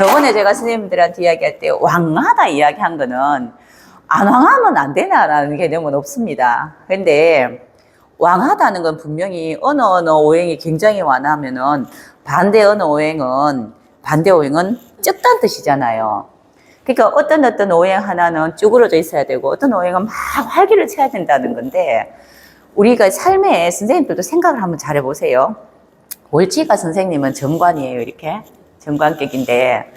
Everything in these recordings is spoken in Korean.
저번에 제가 선생님들한테 이야기할 때 왕하다 이야기한 거는 안 왕하면 안 되나라는 개념은 없습니다. 근데 왕하다는 건 분명히 어느 어느 오행이 굉장히 완하면은 반대 어느 오행은 반대 오행은 적다는 뜻이잖아요. 그러니까 어떤 어떤 오행 하나는 쭈그러져 있어야 되고 어떤 오행은 막 활기를 쳐야 된다는 건데 우리가 삶에 선생님들도 생각을 한번 잘 해보세요. 월지가 선생님은 정관이에요, 이렇게. 정관격인데,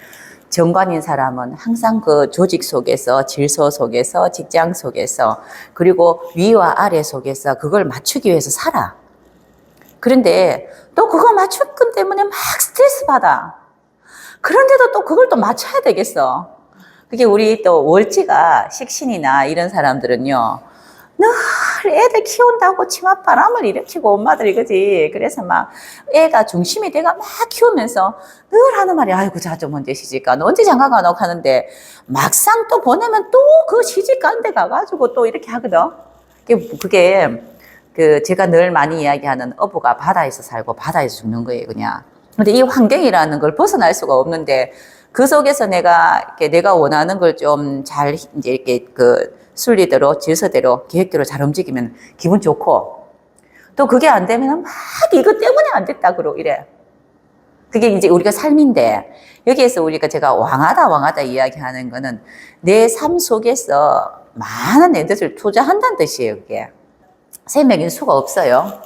정관인 사람은 항상 그 조직 속에서, 질서 속에서, 직장 속에서, 그리고 위와 아래 속에서 그걸 맞추기 위해서 살아. 그런데 또 그거 것 때문에 막 스트레스 받아. 그런데도 또 그걸 또 맞춰야 되겠어. 그게 우리 또 월지가 식신이나 이런 사람들은요, 늘 애들 키운다고 치맛바람을 일으키고 엄마들이 그지. 그래서 막 애가 중심이 돼가 막 키우면서 늘 하는 말이 아이고 자좀 언제 시집가 너 언제 장가 가노 하는데 막상 또 보내면 또 그 시집 간 데 가가지고 또 이렇게 하거든. 그게, 그게 그 제가 늘 많이 이야기하는 어부가 바다에서 살고 바다에서 죽는 거예요 그냥. 근데 이 환경이라는 걸 벗어날 수가 없는데 그 속에서 내가 이렇게 내가 원하는 걸 좀 잘 이제 이렇게 그 순리대로 질서대로 계획대로 잘 움직이면 기분 좋고 또 그게 안 되면 막 이것 때문에 안 됐다 그러고 이래. 그게 이제 우리가 삶인데 여기에서 우리가 제가 왕하다 왕하다 이야기하는 거는 내 삶 속에서 많은 에너지를 투자한다는 뜻이에요 그게. 생명인 수가 없어요.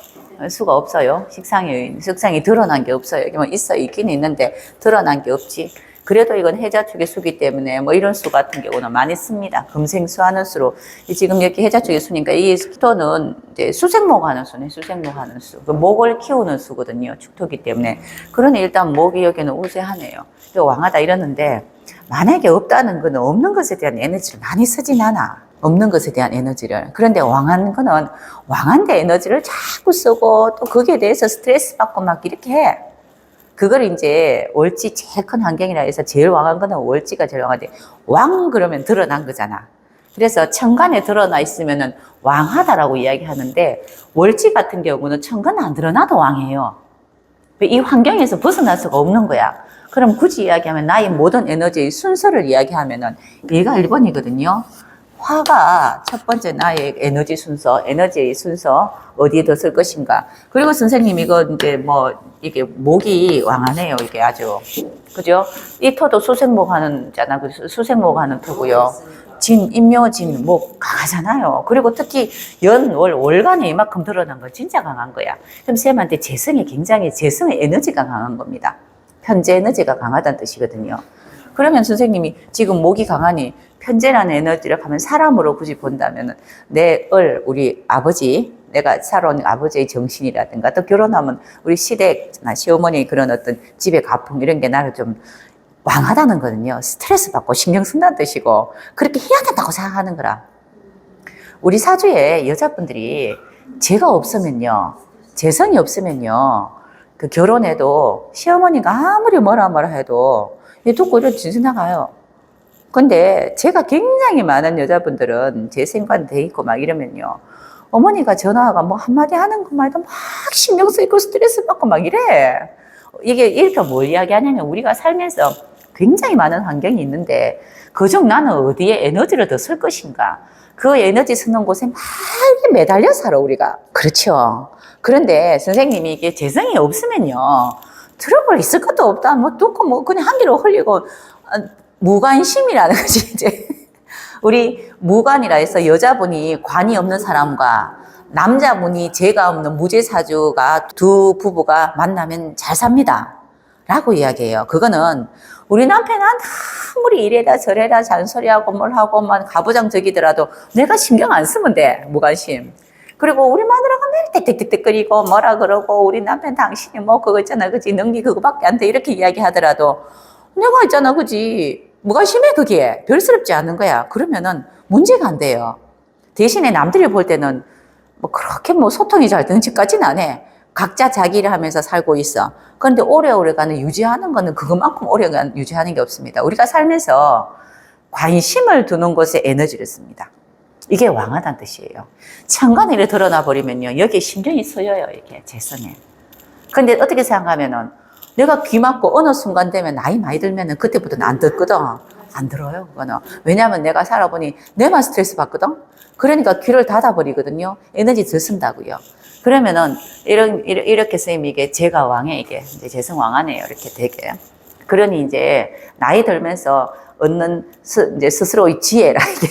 수가 없어요. 식상이, 식상이 드러난 게 없어요. 뭐 있어, 있긴 있는데 드러난 게 없지. 그래도 이건 해자 축의 수기 때문에 뭐 이런 수 같은 경우는 많이 씁니다. 금생수 하는 수로. 이 지금 여기 해자 축의 수니까 이 수토는 이제 수생목 하는 수네, 수생목 하는 수. 그 목을 키우는 수거든요. 축토기 때문에. 그러니 일단 목이 여기는 우세하네요. 이거 왕하다 이러는데 만약에 없다는 거는 없는 것에 대한 에너지를 많이 쓰진 않아. 없는 것에 대한 에너지를. 그런데 왕한 거는 왕한데 에너지를 자꾸 쓰고 또 거기에 대해서 스트레스 받고 막 이렇게 해. 그걸 이제 월지 제일 큰 환경이라 해서 제일 왕한 거는 월지가 제일 왕한데 왕 그러면 드러난 거잖아. 그래서 천간에 드러나 있으면은 왕하다라고 이야기하는데 월지 같은 경우는 천간 안 드러나도 왕이에요. 이 환경에서 벗어날 수가 없는 거야. 그럼 굳이 이야기하면 나의 모든 에너지의 순서를 이야기하면은 얘가 1번이거든요. 화가 첫 번째 나의 에너지 순서, 에너지의 순서, 어디에 더 쓸 것인가. 그리고 선생님 이거 이제 뭐, 이게 목이 왕하네요. 이게 아주. 그죠? 이 토도 수생목 하는, 잖아. 그 수생목 하는 토고요. 진, 임묘진, 목 강하잖아요. 그리고 특히 연, 월, 월간에 이만큼 드러난 거 진짜 강한 거야. 그럼 쌤한테 재성이 굉장히, 재성의 에너지가 강한 겁니다. 편재 에너지가 강하다는 뜻이거든요. 그러면 선생님이 지금 목이 강하니 편재라는 에너지를 가면 사람으로 굳이 본다면 내 을, 우리 아버지, 내가 살아온 아버지의 정신이라든가 또 결혼하면 우리 시댁나 시어머니 그런 어떤 집의 가풍 이런 게 나를 좀 왕하다는 거는요. 스트레스 받고 신경 쓴다는 뜻이고 그렇게 해야 된다고 생각하는 거라. 우리 사주에 여자분들이 죄가 없으면요. 재성이 없으면요. 그 결혼해도 시어머니가 아무리 뭐라 뭐라 해도 얘 듣고 이런 진심 나가요. 근데 제가 굉장히 많은 여자분들은 제 생관 돼 있고 막 이러면요. 어머니가 전화가 뭐 한마디 하는 것만 해도 막 신경 쓰이고 스트레스 받고 막 이래. 이게 이렇게 뭘 이야기하냐면 우리가 살면서 굉장히 많은 환경이 있는데 그중 나는 어디에 에너지를 더 쓸 것인가. 그 에너지 쓰는 곳에 막 매달려 살아 우리가. 그렇죠. 그런데 선생님이 이게 재성이 없으면요. 트러블 있을 것도 없다. 뭐 듣고 뭐 그냥 한 길로 흘리고 어, 무관심이라는 거지 이제. 우리 무관이라 해서 여자분이 관이 없는 사람과 남자분이 죄가 없는 무죄사주가 두 부부가 만나면 잘 삽니다. 라고 이야기해요. 그거는 우리 남편은 아무리 이래다 저래다 잔소리하고 뭘 하고 만 가부장적이더라도 내가 신경 안 쓰면 돼. 무관심. 그리고 우리 마누라가 매일 땡땡땡땡거리고 뭐라 그러고 우리 남편 당신이 뭐 그거 있잖아 그지? 능기 그거밖에 안 돼. 이렇게 이야기하더라도 내가 있잖아 그지? 무관심해 그게? 별스럽지 않은 거야. 그러면은 문제가 안 돼요. 대신에 남들이 볼 때는 뭐 그렇게 뭐 소통이 잘 되는 집까지는 안해. 각자 자기 를 하면서 살고 있어. 그런데 오래오래가는 유지하는 거는 그것만큼 오래간 유지하는 게 없습니다. 우리가 살면서 관심을 두는 곳에 에너지를 씁니다 이게 왕하다는 뜻이에요. 천간에 드러나 버리면요. 여기에 신경이 쓰여요. 이게 재성에. 근데 어떻게 생각하면은 내가 귀 막고 어느 순간 되면 나이 많이 들면은 그때부터는 안 듣거든. 안 들어요, 그거는. 왜냐하면 내가 살아보니 내만 스트레스 받거든? 그러니까 귀를 닫아버리거든요. 에너지 더 쓴다고요. 그러면은, 이런, 이렇- 이렇게 선생님이 이게 제가 왕에 이게, 이제 재성 왕하네요. 이렇게 되게. 그러니 이제 나이 들면서 얻는 스, 이제 스스로의 지혜라, 이게.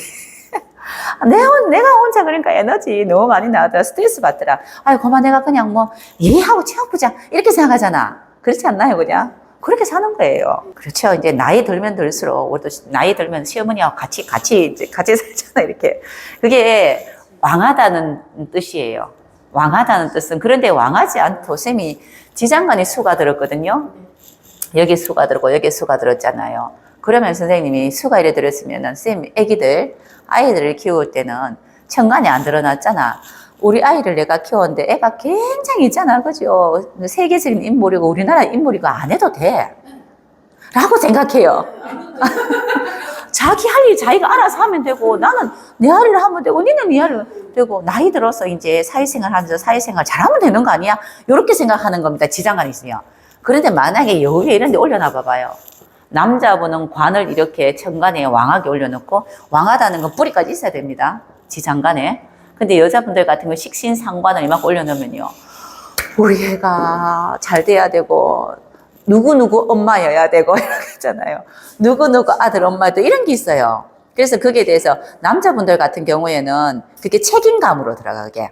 내가, 혼- 내가 혼자 그러니까 에너지 너무 많이 나오더라. 스트레스 받더라. 아이, 그만 내가 그냥 뭐, 예하고 채워보자. 이렇게 생각하잖아. 그렇지 않나요, 그냥? 그렇게 사는 거예요. 그렇죠. 이제 나이 들면 들수록, 우리도 시- 나이 들면 시어머니하고 같이, 같이, 이제 같이 살잖아, 이렇게. 그게 왕하다는 뜻이에요. 왕하다는 뜻은. 그런데 왕하지 않고, 쌤이 지장간에 수가 들었거든요. 여기 수가 들었고, 여기 수가 들었잖아요. 그러면 선생님이 수가 이래 들었으면은, 쌤, 애기들, 아이들을 키울 때는 천간에 안 드러났잖아. 우리 아이를 내가 키웠는데 애가 굉장히 있잖아. 그죠? 세계적인 인물이고 우리나라 인물이고 안 해도 돼. 라고 생각해요. 자기 할 일 자기가 알아서 하면 되고 나는 내 할 일을 하면 되고 니는 네 할 일을 되고 나이 들어서 이제 사회생활 하면서 사회생활 잘하면 되는 거 아니야? 이렇게 생각하는 겁니다. 지장간 있으면. 그런데 만약에 여기에 이런 데 올려놔 봐봐요. 남자분은 관을 이렇게 천간에 왕하게 올려놓고 왕하다는 건 뿌리까지 있어야 됩니다. 지장간에. 근데 여자분들 같은 거 식신상관을 이만큼 올려놓으면요. 우리 애가 잘 돼야 되고 누구누구 엄마여야 되고 이렇게 있잖아요. 누구누구 아들 엄마도 이런 게 있어요. 그래서 거기에 대해서 남자분들 같은 경우에는 그게 책임감으로 들어가게.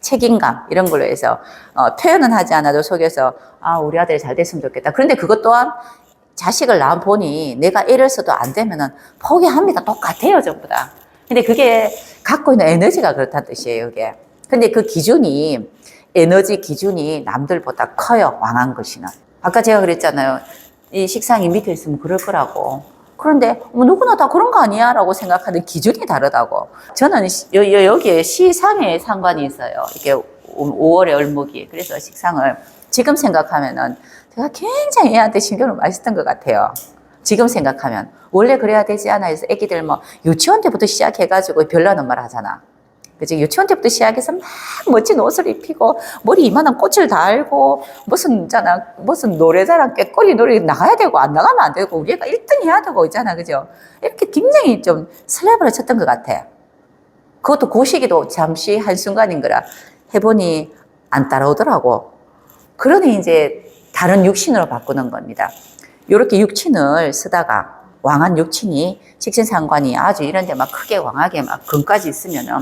책임감 이런 걸로 해서 어, 표현은 하지 않아도 속에서 아 우리 아들이 잘 됐으면 좋겠다. 그런데 그것 또한 자식을 낳아 보니 내가 써도 안 되면은 포기합니다. 똑같아요 전부 다. 근데 그게 갖고 있는 에너지가 그렇다는 뜻이에요 이게. 근데 그 기준이 에너지 기준이 남들보다 커요 왕한 것이는. 아까 제가 그랬잖아요. 이 식상이 밑에 있으면 그럴 거라고. 그런데 뭐 누구나 다 그런 거 아니야? 라고 생각하는 기준이 다르다고. 저는 시- 여, 여, 여기에 시상에 상관이 있어요. 이게 5월의 얼목이. 그래서 식상을 지금 생각하면은 제가 굉장히 애한테 신경을 많이 썼던 것 같아요. 지금 생각하면. 원래 그래야 되지 않아 해서 애기들 뭐 유치원 때부터 시작해가지고 별나는 말 하잖아. 그지 유치원 때부터 시작해서 막 멋진 옷을 입히고 머리 이만한 꽃을 달고 무슨 있잖아 무슨 노래자랑 꾀꼬리 노래 나가야 되고 안 나가면 안 되고 우리가 1등 해야 되고 있잖아 그죠 이렇게 굉장히 좀 슬랩을 쳤던 것 같아 그것도 그 시기도 잠시 한순간인 거라 해보니 안 따라오더라고 그러니 이제 다른 육신으로 바꾸는 겁니다 이렇게 육친을 쓰다가 왕한 육친이 식신상관이 아주 이런 데 막 크게 왕하게 막 금까지 있으면은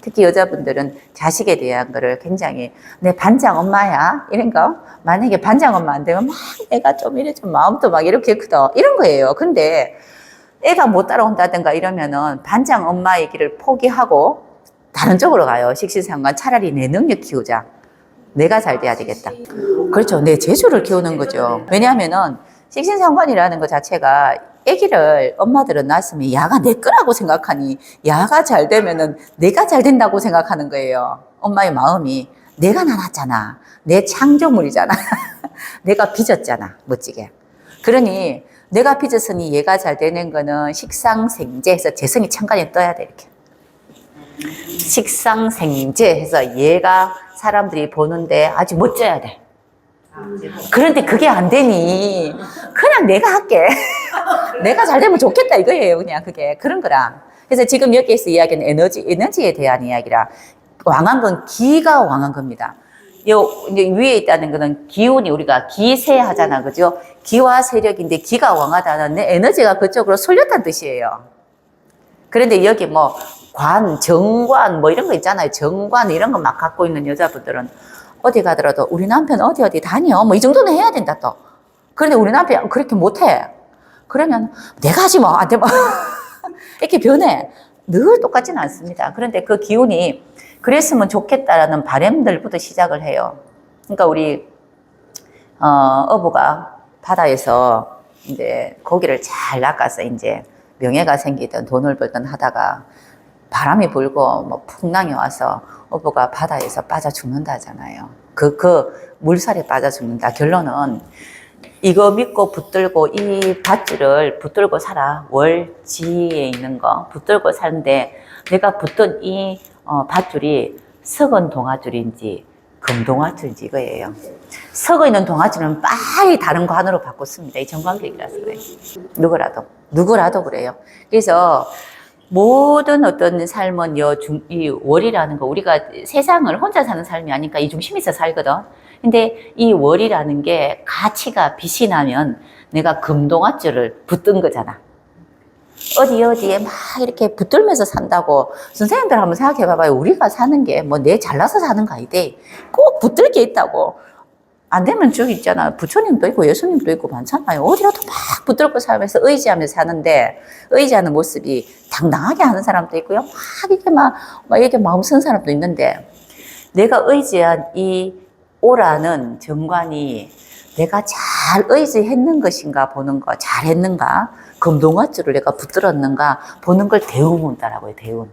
특히 여자분들은 자식에 대한 거를 굉장히 내 반장 엄마야 이런 거 만약에 반장 엄마 안 되면 막 애가 좀 이래 좀 마음도 막 이렇게 크다 이런 거예요. 근데 애가 못 따라온다든가 이러면은 반장 엄마의 길을 포기하고 다른 쪽으로 가요. 식신상관 차라리 내 능력 키우자. 내가 잘 돼야 되겠다. 그렇죠. 내 재주를 키우는 거죠. 왜냐하면은 식신상관이라는 것 자체가 아기를 엄마들은 낳았으면 야가 내 거라고 생각하니 야가 잘 되면은 내가 잘 된다고 생각하는 거예요. 엄마의 마음이 내가 낳았잖아. 내 창조물이잖아. 내가 빚었잖아. 멋지게. 그러니 내가 빚었으니 얘가 잘 되는 거는 식상생제해서 재성이 천간에 떠야 돼 이렇게. 식상생제 해서 얘가 사람들이 보는데 아주 멋져야 돼. 그런데 그게 안 되니 그냥 내가 할게. 내가 잘 되면 좋겠다 이거예요. 그냥 그게 그런 거라. 그래서 지금 여기에서 이야기는 에너지 에너지에 대한 이야기라. 왕한 건 기가 왕한 겁니다. 요 위에 있다는 거는 기운이 우리가 기세 하잖아, 그죠? 기와 세력인데 기가 왕하다는 내 에너지가 그쪽으로 쏠렸다는 뜻이에요. 그런데 여기 뭐 관, 정관 뭐 이런 거 있잖아요. 정관 이런 거 막 갖고 있는 여자분들은 어디 가더라도 우리 남편 어디 어디 다녀 뭐 이 정도는 해야 된다 또. 그런데 우리 남편 그렇게 못해. 그러면 내가 하지 뭐 안 돼 뭐. 이렇게 변해. 늘 똑같지는 않습니다. 그런데 그 기운이 그랬으면 좋겠다라는 바람들부터 시작을 해요. 그러니까 우리 어, 어부가 바다에서 이제 고기를 잘 낚아서 이제 명예가 생기든 돈을 벌든 하다가 바람이 불고 뭐 풍랑이 와서 어부가 바다에서 빠져 죽는다잖아요. 그, 그 물살에 빠져 죽는다. 결론은 이거 믿고 붙들고 이 밧줄을 붙들고 살아. 월 지에 있는 거 붙들고 사는데 내가 붙던 이 어, 밧줄이 석은 동아줄인지 금동아줄인지 이거예요. 서고 있는 동아지는 빨리 다른 관으로 바꿨습니다. 이 정관객이라서 그래요. 누구라도. 누구라도 그래요. 그래서 모든 어떤 삶은 여 중, 이 월이라는 거, 우리가 세상을 혼자 사는 삶이 아니까 이 중심에서 살거든. 근데 이 월이라는 게 가치가 빛이 나면 내가 금동아줄을 붙든 거잖아. 어디 어디에 막 이렇게 붙들면서 산다고 선생님들 한번 생각해 봐봐요. 우리가 사는 게 뭐 내 잘나서 사는 거 아니대. 꼭 붙들 게 있다고. 안 되면 저기 있잖아. 부처님도 있고 예수님도 있고 많잖아요. 어디라도 막 붙들고 살면서 의지하면서 사는데 의지하는 모습이 당당하게 하는 사람도 있고요. 막 이렇게 막, 막 이렇게 마음 쓴 사람도 있는데 내가 의지한 이 오라는 정관이 내가 잘 의지했는 것인가 보는 거, 잘했는가, 금동아줄을 내가 붙들었는가 보는 걸 대운문다라고요, 대운.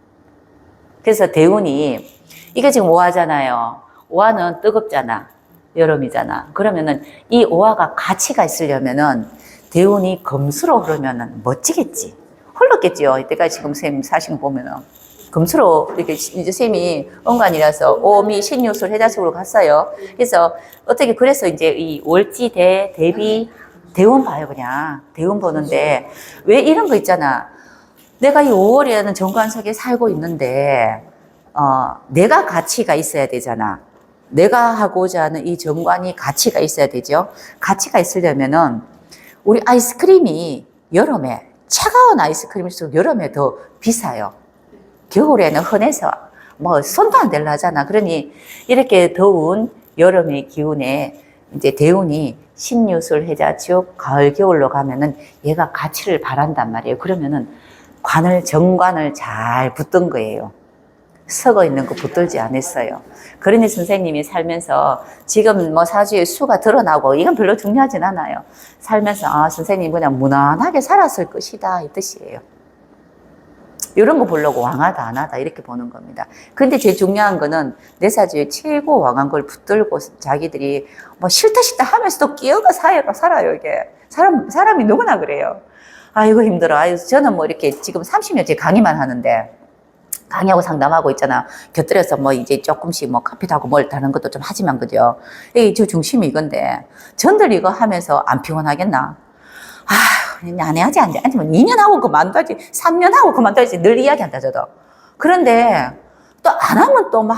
그래서 대운이, 이게 지금 오화잖아요. 오화는 뜨겁잖아. 여름이잖아. 그러면은 이 오화가 가치가 있으려면은 대운이 검수로 흐르면은 멋지겠지. 흘렀겠지요. 이때가 지금 쌤 사신 거 보면은. 검수로 이렇게 이제 쌤이 언관이라서 오미 신유술 해자식으로 갔어요. 그래서 어떻게 그래서 이제 이 월지 대 대비 대운 봐요 그냥 대운 보는데 왜 이런 거 있잖아. 내가 이 5월이라는 정관석에 살고 있는데 어 내가 가치가 있어야 되잖아. 내가 하고자 하는 이 정관이 가치가 있어야 되죠. 가치가 있으려면은 우리 아이스크림이 여름에 차가운 아이스크림일수록 여름에 더 비싸요. 겨울에는 흔해서 뭐 손도 안 댈라 하잖아. 그러니 이렇게 더운 여름의 기운에 이제 대운이 신유술 해자축 가을 겨울로 가면은 얘가 가치를 바란단 말이에요. 그러면은 관을 정관을 잘 붙든 거예요. 썩어 있는 거 붙들지 않았어요. 그러니 선생님이 살면서 지금 뭐 사주에 수가 드러나고 이건 별로 중요하진 않아요. 살면서 아 선생님 그냥 무난하게 살았을 것이다 이 뜻이에요. 이런 거 보려고 왕하다 안 하다 이렇게 보는 겁니다. 근데 제일 중요한 거는 내 사주에 최고 왕한 걸 붙들고 자기들이 뭐 싫다 싫다 하면서도 끼어가 살아요, 살아요 이게. 사람, 사람이 누구나 그래요. 아이고 힘들어. 아유, 저는 뭐 이렇게 지금 30년째 강의만 하는데 강의하고 상담하고 있잖아. 곁들여서 뭐 이제 조금씩 뭐 카피도 하고 뭘 다른 것도 좀 하지만 그죠. 이저 중심이 이건데 전들 이거 하면서 안 피곤하겠나? 아, 안 해야지 안 돼. 아니면 2년 하고 그만둬야지. 3년 하고 그만둬야지. 늘 이야기한다 저도. 그런데 또 안 하면 또 막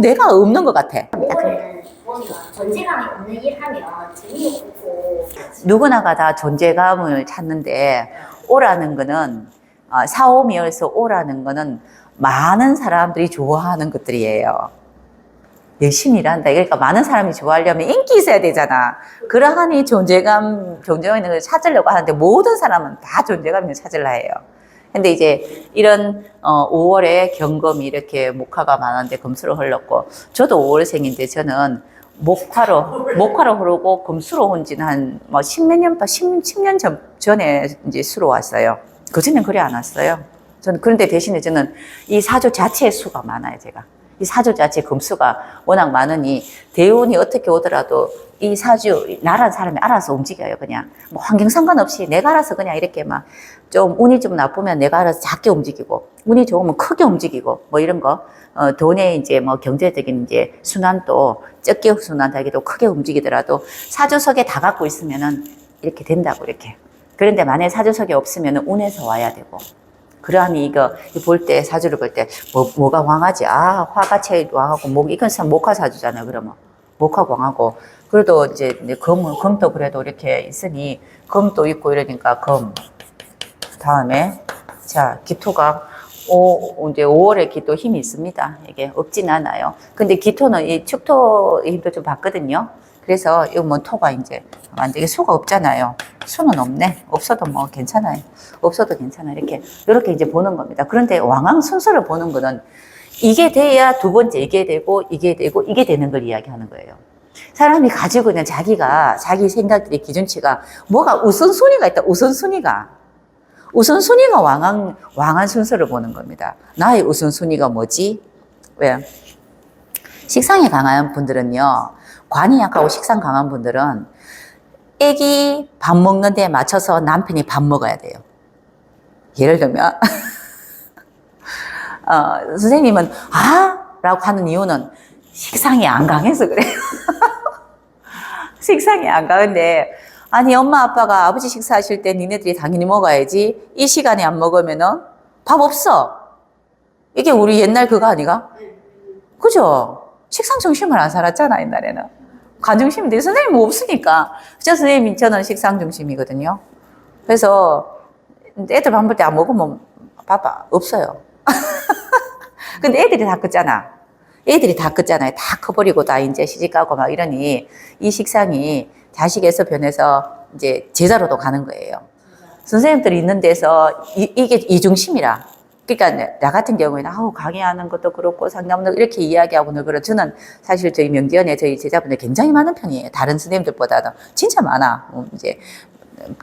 내가 없는 것 같아. 이거는 뭔가 존재감이 없는 일 하면 재미없고 누구나가 다 존재감을 찾는데 오라는 거는 어, 사오미여서 오라는 거는 많은 사람들이 좋아하는 것들이에요. 열심히 일한다. 그러니까 많은 사람이 좋아하려면 인기 있어야 되잖아. 그러하니 존재감, 존재감 있는 걸 찾으려고 하는데 모든 사람은 다 존재감 있는 걸 찾으려 해요. 근데 이제 이런 어 5월에 경금이 이렇게 목화가 많은데 금수로 흘렀고 저도 5월생인데 저는 목화로 목화로 흐르고 금수로 온 지는 한뭐 십몇 년, 10, 10년 전, 전에 이제 수로 왔어요. 그전엔 그래 안 왔어요. 저는 그런데 대신에 저는 이 사조 자체의 수가 많아요, 제가. 이 사주 자체 금수가 워낙 많으니 대운이 어떻게 오더라도 이 사주 나란 사람이 알아서 움직여요 그냥. 뭐 환경 상관없이 내가 알아서 그냥 이렇게 막 좀 운이 좀 나쁘면 내가 알아서 작게 움직이고 운이 좋으면 크게 움직이고 뭐 이런 거. 어, 돈의 이제 뭐 경제적인 이제 순환도 적게 순환하기도 크게 움직이더라도 사주석에 다 갖고 있으면은 이렇게 된다고 이렇게. 그런데 만약에 사주석에 없으면 운에서 와야 되고 그러하니 이거 볼 때 사주를 볼 때 뭐, 뭐가 왕하지? 아 화가 제일 왕하고 목 이건 참 목화 사주잖아요. 그러면 목화 왕하고 그래도 이제 금 금도 그래도 이렇게 있으니 금도 있고 이러니까 금 다음에 자 기토가 오, 이제 5월에 기토 힘이 있습니다. 이게 없진 않아요. 근데 기토는 이 축토 힘도 좀 받거든요. 그래서 이거 뭐 토가 이제 완전히 수가 없잖아요. 수는 없네. 없어도 뭐 괜찮아요. 없어도 괜찮아. 이렇게, 이렇게 이제 보는 겁니다. 그런데 왕왕 순서를 보는 거는 이게 돼야 두 번째 이게 되고, 이게 되고, 이게 되는 걸 이야기하는 거예요. 사람이 가지고 있는 자기가, 자기 생각들의 기준치가 뭐가 우선순위가 있다. 우선순위가. 우선순위가 왕왕, 왕한 순서를 보는 겁니다. 나의 우선순위가 뭐지? 왜? 식상에 강한 분들은요, 관이 약하고 식상 강한 분들은 애기 밥 먹는 데 맞춰서 남편이 밥 먹어야 돼요. 예를 들면, 어, 선생님은, 아! 라고 하는 이유는 식상이 안 강해서 그래요. 식상이 안 가는데 아니 엄마 아빠가 아버지 식사하실 때 니네들이 당연히 먹어야지 이 시간에 안 먹으면은 밥 없어 이게 우리 옛날 그거 아니가? 그죠? 식상 정신을 안 살았잖아 옛날에는 간중심인데 선생님은 없으니까. 저 선생님이 저는 식상 중심이거든요. 그래서 애들 밥 먹을 때 안 먹으면 밥 없어요. 근데 애들이 다 컸잖아. 애들이 다 컸잖아요. 다 커버리고 다 이제 시집가고 막 이러니 이 식상이 자식에서 변해서 이제 제자로도 가는 거예요. 선생님들이 있는 데서 이, 이게 이중심이라 그러니까 나 같은 경우에는 아우 강의하는 것도 그렇고 상담도 이렇게 이야기하고 늘 그래 저는 사실 저희 명기현에 저희 제자분들 굉장히 많은 편이에요 다른 선생님들보다도 진짜 많아 음, 이제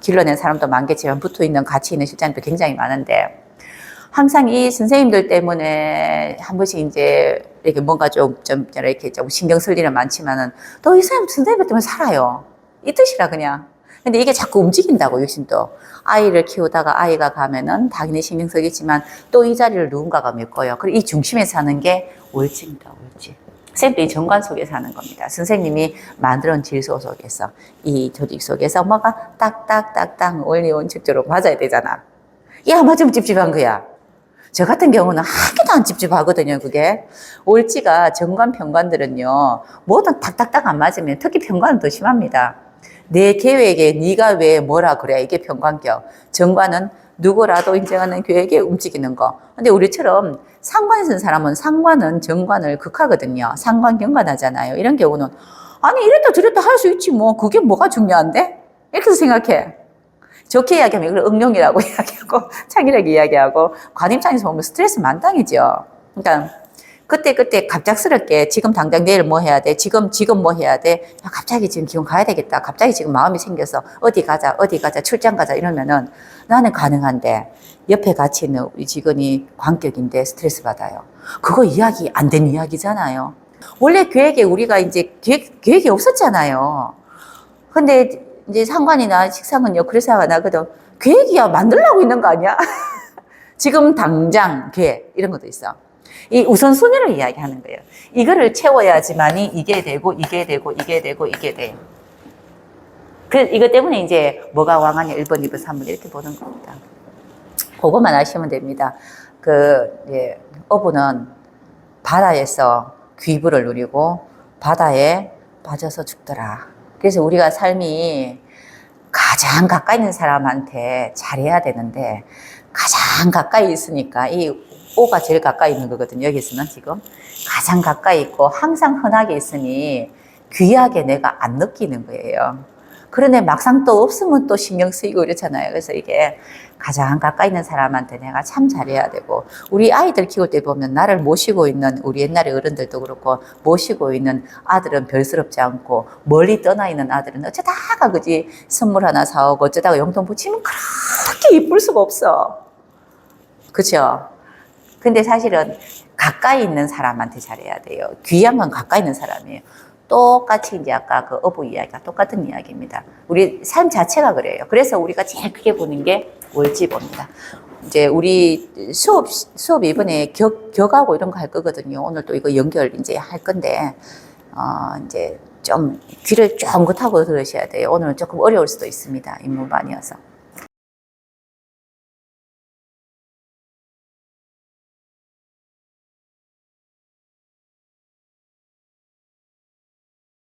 길러낸 사람도 많겠지만 붙어 있는 가치 있는 실장도 굉장히 많은데 항상 이 선생님들 때문에 한 번씩 이제 이렇게 뭔가 좀, 좀 이렇게 좀 신경 쓸 일은 많지만은 또 이 사람 선생님들 때문에 살아요. 이 뜻이라 그냥. 근데 이게 자꾸 움직인다고 욕심도. 아이를 키우다가 아이가 가면은 당연히 신경 쓰겠지만 또 이 자리를 누군가가 메꿔요. 그리고 이 중심에 사는 게 월지입니다. 월지. 선생님도 이 정관 속에 사는 겁니다. 선생님이 만들어온 질서 속에서 이 조직 속에서 뭐가 딱딱딱딱 원리 원칙대로 맞아야 되잖아. 안 맞으면 찝찝한 거야. 저 같은 경우는 하기도 안 찝찝하거든요, 그게. 올지가 정관, 평관들은요, 뭐든 탁탁탁 안 맞으면, 특히 평관은 더 심합니다. 내 계획에 네가 왜 뭐라 그래, 이게 평관격. 정관은 누구라도 인정하는 계획에 움직이는 거. 근데 우리처럼 상관에 쓴 사람은 상관은 정관을 극하거든요. 상관 경관하잖아요. 이런 경우는, 아니, 이랬다 저랬다 할 수 있지, 뭐. 그게 뭐가 중요한데? 이렇게 생각해. 좋게 이야기하면 이걸 응용이라고 이야기하고 창의력 이야기하고 관임장에서 보면 스트레스 만땅이죠. 그러니까 그때 그때 갑작스럽게 지금 당장 내일 뭐 해야 돼? 지금 지금 뭐 해야 돼? 야, 갑자기 지금 기분 가야 되겠다. 갑자기 지금 마음이 생겨서 어디 가자, 어디 가자, 출장 가자 이러면은 나는 가능한데 옆에 같이 있는 우리 직원이 관격인데 스트레스 받아요. 그거 이야기 안 된 이야기잖아요. 원래 계획에 우리가 이제 계획, 계획이 없었잖아요. 근데 이제 상관이나 식상은요, 그래서 안 하거든. 계획이야, 만들라고 있는 거 아니야? 지금 당장 계획, 이런 것도 있어. 이 우선순위를 이야기하는 거예요. 이거를 채워야지만이 이게 되고, 이게 되고, 이게 되고, 이게 돼. 그, 이것 때문에 이제 뭐가 왕하냐, 1번, 2번, 3번 이렇게 보는 겁니다. 그것만 아시면 됩니다. 그, 예, 어부는 바다에서 귀부를 누리고 바다에 빠져서 죽더라. 그래서 우리가 삶이 가장 가까이 있는 사람한테 잘해야 되는데 가장 가까이 있으니까 이 오가 제일 가까이 있는 거거든요. 여기서는 지금 가장 가까이 있고 항상 흔하게 있으니 귀하게 내가 안 느끼는 거예요. 그런데 막상 또 없으면 또 신경 쓰이고 이렇잖아요. 그래서 이게 가장 가까이 있는 사람한테 내가 참 잘해야 되고 우리 아이들 키울 때 보면 나를 모시고 있는 우리 옛날의 어른들도 그렇고 모시고 있는 아들은 별스럽지 않고 멀리 떠나 있는 아들은 어쩌다가 그지 선물 하나 사오고 어쩌다가 용돈 붙이면 그렇게 이쁠 수가 없어. 그죠? 근데 사실은 가까이 있는 사람한테 잘해야 돼요. 귀한 건 가까이 있는 사람이에요. 똑같이 이제 아까 그 어부 이야기가 똑같은 이야기입니다. 우리 삶 자체가 그래요. 그래서 우리가 제일 크게 보는 게 월지보입니다. 이제 우리 수업, 수업 이번에 격, 격하고 이런 거 할 거거든요. 오늘 또 이거 연결 이제 할 건데, 어, 이제 좀 귀를 쫑긋하고 들으셔야 돼요. 오늘은 조금 어려울 수도 있습니다. 입문반이어서.